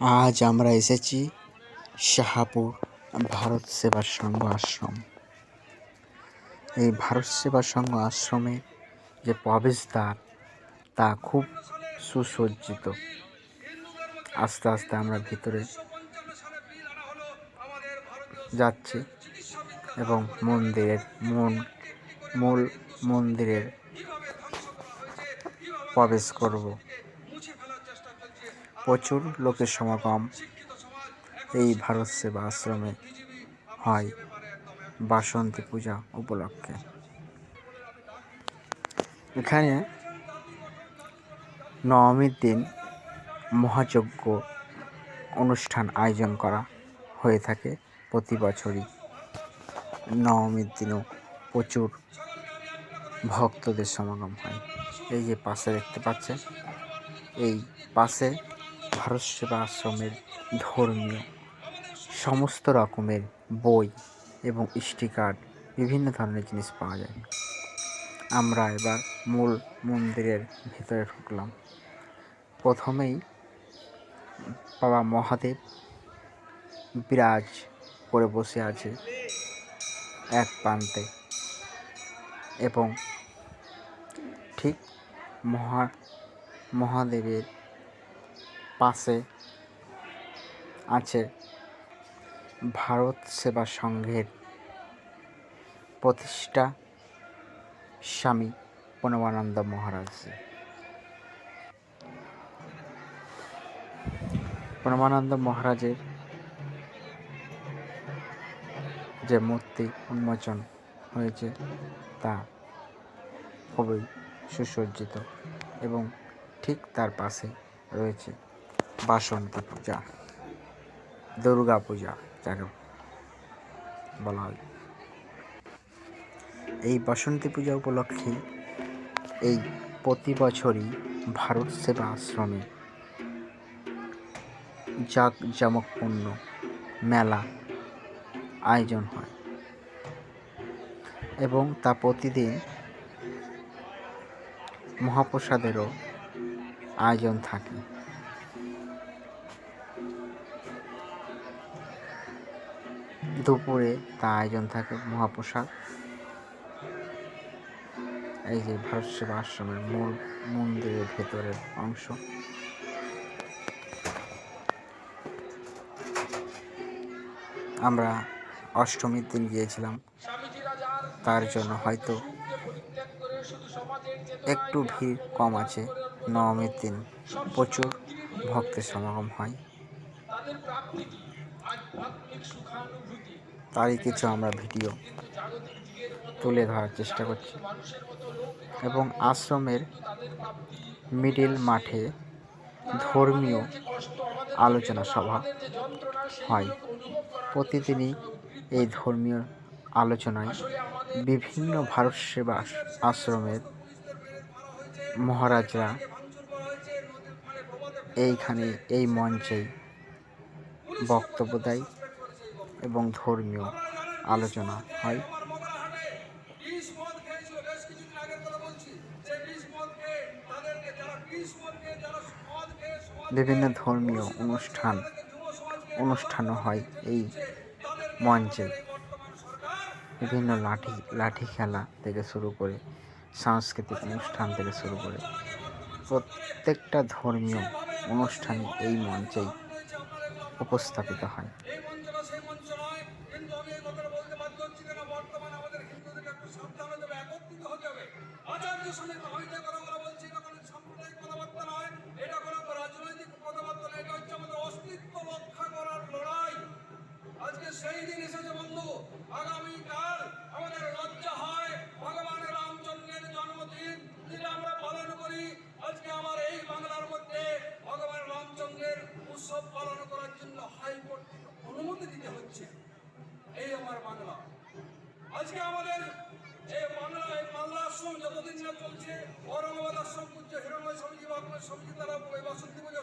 আজ আমরা এসেছি শাহাপুর ভারত সেবা সংঘ আশ্রম। এই ভারত সেবা সংঘ আশ্রমে যে প্রবেশদ্বার, তা খুব সুসজ্জিত। আস্তে আস্তে আমরা ভিতরে যাচ্ছি এবং মন্দিরের মন, মূল মন্দিরের প্রবেশ করব। প্রচুর লোকের সমাগম এই ভারত সেবা আশ্রমে হয় বাসন্তী পূজা উপলক্ষে। এখানে নবমীর দিন মহাযজ্ঞ অনুষ্ঠান আয়োজন করা হয়ে থাকে প্রতি বছরই। নবমীর দিনও প্রচুর ভক্তদের সমাগম হয়। এই যে পাশে দেখতে পাচ্ছেন, এই পাশে ভারত সেবা আশ্রমের ধর্মীয় সমস্ত রকমের বই এবং স্টিকার বিভিন্ন ধরনের জিনিস পাওয়া যায়। আমরা এবার মূল মন্দিরের ভিতরে ঢুকলাম। প্রথমেই বাবা মহাদেব বিরাজ করে বসে আছে এক প্রান্তে এবং ঠিক মহা মহাদেবের পাশে আছে ভারত সেবা সংঘের প্রতিষ্ঠা স্বামী প্রণবানন্দ মহারাজ। প্রণবানন্দ মহারাজের যে মূর্তি উন্মোচন হয়েছে তা খুবই সুসজ্জিত এবং ঠিক তার পাশে রয়েছে বাসন্তী পূজা দুর্গা পূজা যাকে বলা হয়। এই বাসন্তী পূজা উপলক্ষে এই প্রতি বছরই ভারত সেবা আশ্রমে জাক জামকপূর্ণ মেলা আয়োজন হয় এবং তা প্রতিদিন মহাপ্রসাদেরও আয়োজন থাকে। দুপুরে তা আয়োজন থাকে মহাপ্রসাদ। এই যে ভারত সেবা আশ্রমের মূল মন্দিরের ভেতরের অংশ। আমরা অষ্টমীর দিন গিয়েছিলাম। তার জন্য হয়তো একটু ভিড় কম আছে। নবমীর দিন প্রচুর ভক্তের সমাগম হয়। তারই কিছু আমরা ভিডিও তুলে ধরার চেষ্টা করছি। এবং আশ্রমের মিডিল মাঠে ধর্মীয় আলোচনা সভা হয়। প্রতিদিনই এই ধর্মীয় আলোচনায় বিভিন্ন ভারত সেবা আশ্রমের মহারাজরা এইখানে এই মঞ্চেই বক্তব্য দেয় এবং ধর্মীয় আলোচনা হয়। বিভিন্ন ধর্মীয় অনুষ্ঠান, অনুষ্ঠানও হয় এই মঞ্চে। বিভিন্ন লাঠি লাঠি খেলা থেকে শুরু করে, সাংস্কৃতিক অনুষ্ঠান থেকে শুরু করে, প্রত্যেকটা ধর্মীয় অনুষ্ঠান এই মঞ্চেই উপস্থাপিত হয়। সেই দিন এসেছে বন্ধু আগামীকাল বাংলা আজকে আমাদের এই বাংলা এই বাংলা আশ্রম যতদিন না চলছে, ঔরঙ্গাবাদ আশ্রম পূজ্য হিরণময় স্বামীজি বাংলা স্বামীজি তারা বাসন্তী পূজা